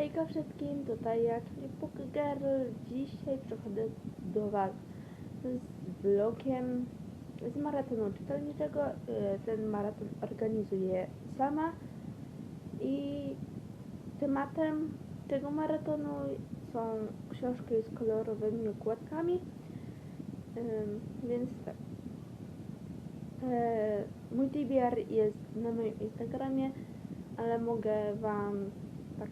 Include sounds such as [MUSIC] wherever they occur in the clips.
Hejka wszystkim, tutaj jak Girl. Dzisiaj przychodzę do Was z vlogiem z maratonu czytelniczego. Y, Ten maraton organizuję sama i tematem tego maratonu są książki z kolorowymi okładkami. Ym, Więc tak. E, Mój TBR jest na moim Instagramie, ale mogę Wam tak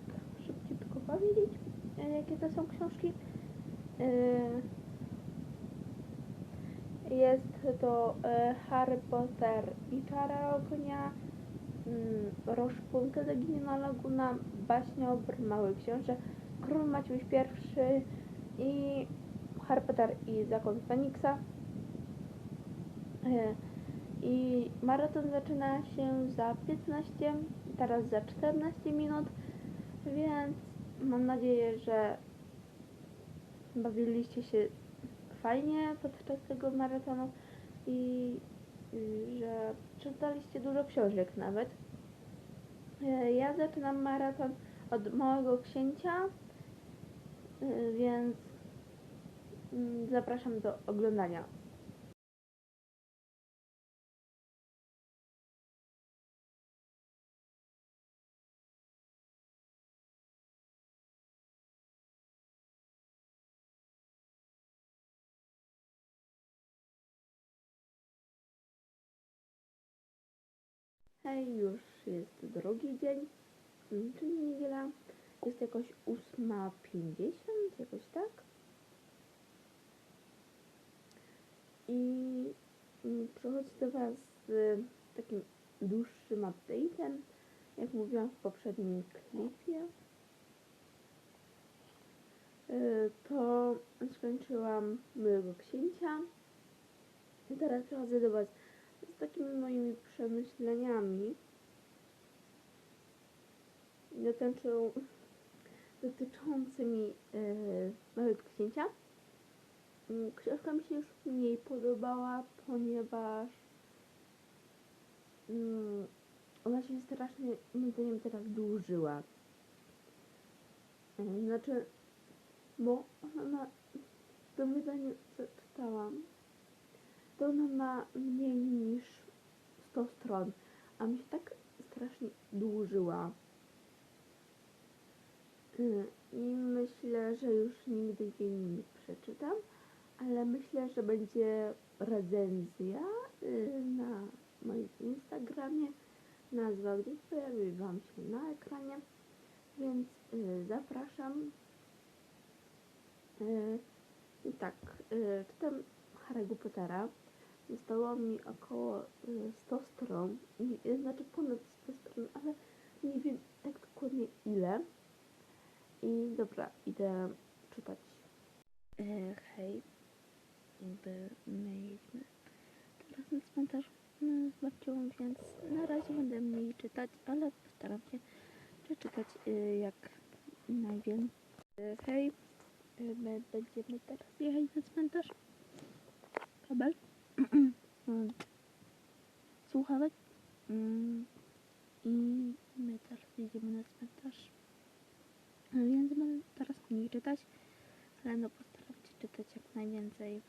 szybciutko powiedzieć, e, jakie to są książki. E, Jest to e, Harry Potter i Czara Ognia, mm, Roszpunka Zaginiona Laguna, Baśniobr, Mały Książę, Król Maciuś I i Harry Potter i Zakon Feniksa. E, I maraton zaczyna się za 15, teraz za 14 minut, mam nadzieję, że bawiliście się fajnie podczas tego maratonu i y, że czytaliście dużo książek nawet. E, Ja zaczynam maraton od Małego Księcia, y, więc mm, zapraszam do oglądania. Już jest drugi dzień, mm, czyli niedziela. Jest jakoś 8.50, jakoś tak. I mm, przychodzi do Was z takim dłuższym update'em, jak mówiłam w poprzednim klipie. Y, To skończyłam Mojego Księcia. I teraz przychodzę do Was takimi moimi przemyśleniami dotyczą, [LAUGHS] dotyczącymi e, Małego Księcia. Mm, Książka mi się już mniej podobała, ponieważ mm, ona się strasznie, moim zdaniem, teraz dłużyła. E, Znaczy, bo ona wydaniu, co czytałam, to ona ma mniej niż 100 stron, a mi się tak strasznie dłużyła. Y, I myślę, że już nigdy jej nie przeczytam, ale myślę, że będzie recenzja y, na moim Instagramie. Nazwa gdzieś pojawi Wam się na ekranie, więc y, zapraszam. I tak, czytam Harry'ego Pottera. Zostało mi około y, 100 stron, nie, znaczy ponad 100 stron, ale nie wiem tak dokładnie ile. I dobra, idę czytać. E, hej, jakby my jedźmy teraz na cmentarz no, z babcią, więc na razie będę mniej czytać, ale postaram się przeczytać y, jak najwięcej. E, hej, e, my będziemy teraz jechać na cmentarz. Kabel. Mm. Słuchawek. Mm. I my teraz jedziemy na cmentarz. Więc będę teraz mniej czytać, ale no postaram się czytać jak najwięcej.